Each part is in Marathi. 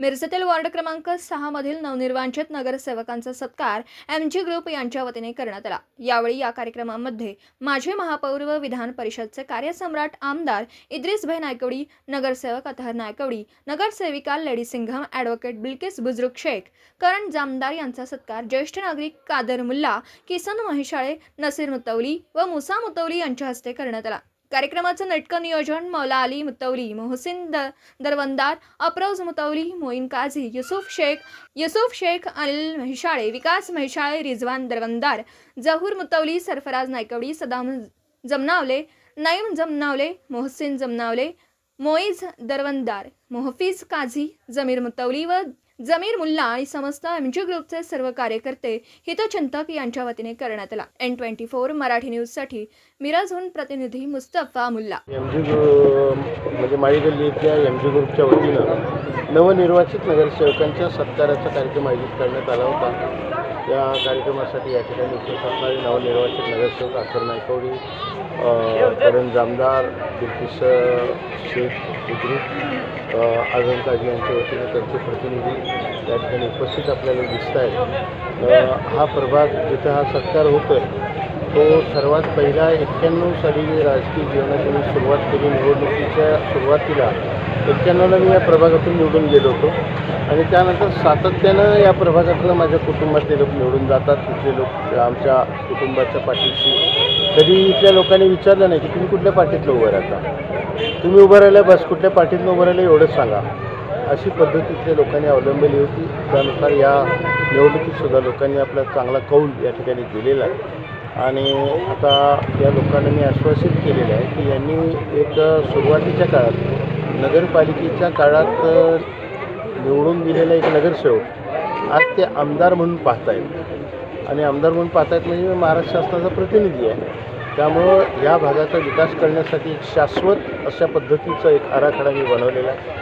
मिरजेतील वार्ड क्रमांक सहा मधील नवनिर्वांचित नगरसेवकांचा सत्कार एम जी ग्रुप यांच्या वतीने करण्यात आला. यावेळी या कार्यक्रमामध्ये माजी महापौर व विधान परिषदचे कार्यसम्राट आमदार इद्रिसभाई नायकवडी नगरसेवक अतहर नायकवडी नगरसेविका लेडी सिंघम ॲडव्होकेट बिल्किस बुजरुक शेख करण जामदार यांचा सत्कार ज्येष्ठ नागरिक कादर मुल्ला किसन महिशाळे नसीर मुतवली व मुसा मुतवली यांच्या हस्ते करण्यात आला. कार्यक्रमाचं नेटकं नियोजन मौला अली मुतवली मोहसिन द दरवंदार अप्रोज मुतवली मोईन काझी युसुफ शेख युसुफ शेख अनिल महिशाळे विकास महिशाळे रिजवान दरवंदार जहूर मुतवली सरफराज नायकवडी सदाम जमनावले नईम जमनावले मोहसिन जमनावले मोईज दरवंदार मोहफीज काझी जमीर मुतवली व जमीर मुल्ला आणि समस्त एम जी ग्रुपचे सर्व कार्यकर्ते हितचिंतक यांच्या वतीने करण्यात आला. एन ट्वेंटी फोर मराठी न्यूजसाठी मिराजहून प्रतिनिधी मुस्तफा मुल्ला. एम जी म्हणजे माळी गल्ली एम जी ग्रुपच्या वतीनं नवनिर्वाचित नगरसेवकांच्या सत्काराचा कार्यक्रम आयोजित करण्यात आला होता. या कार्यक्रमासाठी या ठिकाणी उपस्थित असणारे नवनिर्वाचित नगरसेवक अखर नायकवडी करण जामदार बिल्किस शेख बुद्रुक आझम काजी यांच्या वतीने त्यांचे प्रतिनिधी या ठिकाणी उपस्थित आपल्याला दिसत आहेत हा प्रभाग जिथं हा सत्कार होतो आहे तो सर्वात पहिला एक्क्याण्णव साली राजकीय जीवनाची मी सुरुवात केली. निवडणुकीच्या सुरुवातीला एक्क्याण्णवला मी या प्रभागातून निवडून गेलो होतो. आणि त्यानंतर सातत्यानं या प्रभागातलं माझ्या कुटुंबातले लोक निवडून जातात. तिथले लोक आमच्या कुटुंबाच्या पाठीशी. कधी इथल्या लोकांनी विचारलं नाही की तुम्ही कुठल्या पाठीतलं उभं राहता? तुम्ही उभं राहिलं बस. कुठल्या पाठीतनं उभं राहिलं एवढंच सांगा. अशी पद्धतीतल्या लोकांनी अवलंबली होती. त्यानुसार या निवडणुकीतसुद्धा लोकांनी आपला चांगला कौल या ठिकाणी दिलेला आहे. आणि आता या लोकांना मी आश्वासित केलेलं आहे की यांनी एक सुरुवातीच्या काळात नगरपालिकेच्या काळात निवडून दिलेला एक नगरसेवक आज ते आमदार म्हणून पाहतायत. आणि आमदार म्हणून पाहतायत म्हणजे महाराष्ट्र शासनाचा प्रतिनिधी आहे. त्यामुळं या भागाचा विकास करण्यासाठी एक शाश्वत अशा पद्धतीचा एक आराखडा मी बनवलेला आहे.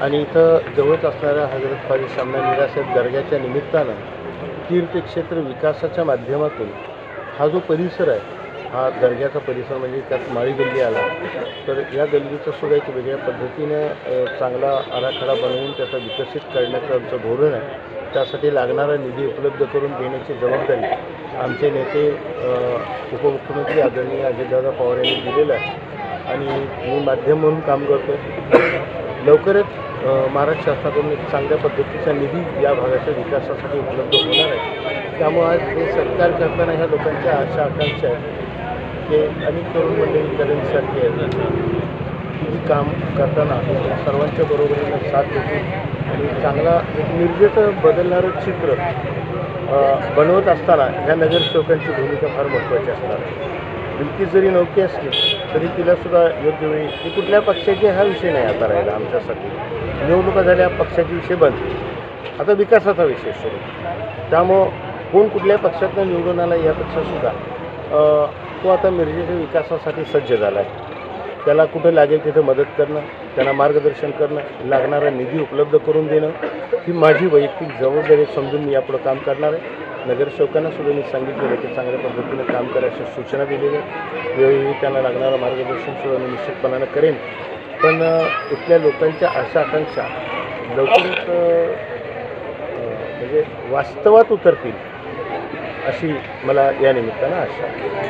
आणि इथं जवळच असणाऱ्या हजरत ख्वाजा सामना निराशेत दर्ग्याच्या निमित्तानं तीर्थक्षेत्र विकासाच्या माध्यमातून हा जो परिसर आहे हा दर्ग्याचा परिसर म्हणजे त्यात माळी गल्ली आला तर या गल्लीचं सुद्धा एक वेगळ्या पद्धतीने चांगला आराखडा बनवून त्याचा विकसित करण्याचं आमचं धोरण आहे. त्यासाठी लागणारा निधी उपलब्ध करून देण्याची जबाबदारी आमचे नेते उपमुख्यमंत्री आदरणीय अजितदादा पवार यांनी दिलेलं आहे. आणि मी माध्यम म्हणून काम करतो लवकरच महाराष्ट्र शासनाकडून एक चांगल्या पद्धतीचा निधी या भागाच्या विकासासाठी उपलब्ध होणार आहे. त्यामुळं आज हे सत्कार करताना ह्या लोकांच्या आशा आकांक्षा आहेत की अनेक तरुण मंडळी करण्यासाठी आहेत काम करताना सर्वांच्या बरोबरीनं साथ देते आणि चांगला एक निर्जत बदलणारं चित्र बनवत असताना ह्या नगरसेवकांची भूमिका फार महत्त्वाची असणार. बिलकी जरी नौकी असली तरी तिलासुद्धा योग्य वेळी ती कुठल्या पक्षाची हा विषय नाही आता राहिला आमच्यासाठी. निवडणुका झाल्या पक्षाचे विषय बंद. आता विकासाचा विषय सुरू. त्यामुळं कोण कुठल्या पक्षातनं निवडून आला यापेक्षासुद्धा तो आता मिरजेच्या विकासासाठी सज्ज झाला आहे त्याला कुठं लागेल तिथं मदत करणं त्यांना मार्गदर्शन करणं लागणारा निधी उपलब्ध करून देणं ही माझी वैयक्तिक जबाबदारी समजून मी यापुढं काम करणार आहे. नगरसेवकांना सुद्धा मी सांगितलेलं की चांगल्या पद्धतीनं काम करायच्या सूचना दिलेल्या वेळोवेळी त्यांना लागणारं मार्गदर्शन सुद्धा मी निश्चितपणानं करेन. पण इथल्या लोकांच्या आशा आकांक्षा लवकरच म्हणजे वास्तवात उतरतील. अशी मला या आशा आहे.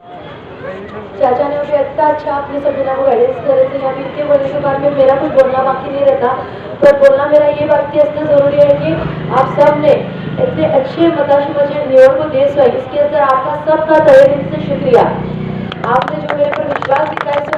चाचा ने इतना अच्छा अपने को गाइडेंस करे थे बोलने के बाद में मेरा कुछ बोलना बाकी नहीं रहता. पर बोलना मेरा ये बात की इतना ज़रूरी है कि आप सबने इतने अच्छे मताशी को देश है. इसके अंदर आपका सबका तहे दिल से शुक्रिया. आपने जो मेरे पर विश्वास दिखाया सो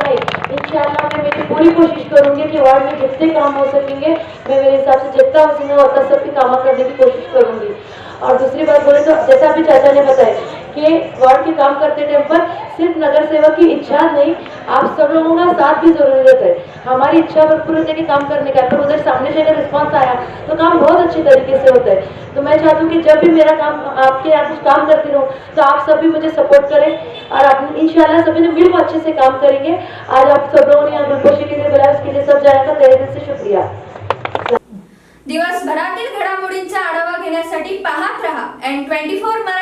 इंशाल्लाह मैं मेरी पूरी कोशिश करूँगी कि वार्ड में जितने काम हो सकेंगे, मैं मेरे हिसाब से जितना हो सकेगा उतना सबके काम करने की कोशिश करूँगी। और दूसरी बात बोले तो जैसा अभी चाचा ने बताया कि वार्ड के काम करते टाइम पर सिर्फ़ नगर सेवक की इच्छा नहीं, आप सब लोगों का साथ भी ज़रूरत है। हमारी इच्छा भरपूर होती है कि काम करने का पर उधर सामने से अगर रिस्पॉन्स आया तो काम बहुत अच्छे तरीके से होता है। तो मैं चाहती हूँ कि जब भी मेरा काम आपके यहाँ कुछ काम करती रहूँ तो आप सभी मुझे सपोर्ट करें और आप इंशाल्लाह सभी ने मिलकर अच्छे से काम करेंगे। आज आप सब लोगों ने यहाँ गुलपोशी के लिए बुलाया, उसके लिए सब का तहे दिल से शुक्रिया। घेण्यासाठी पाहत रहा. N twenty four Marathi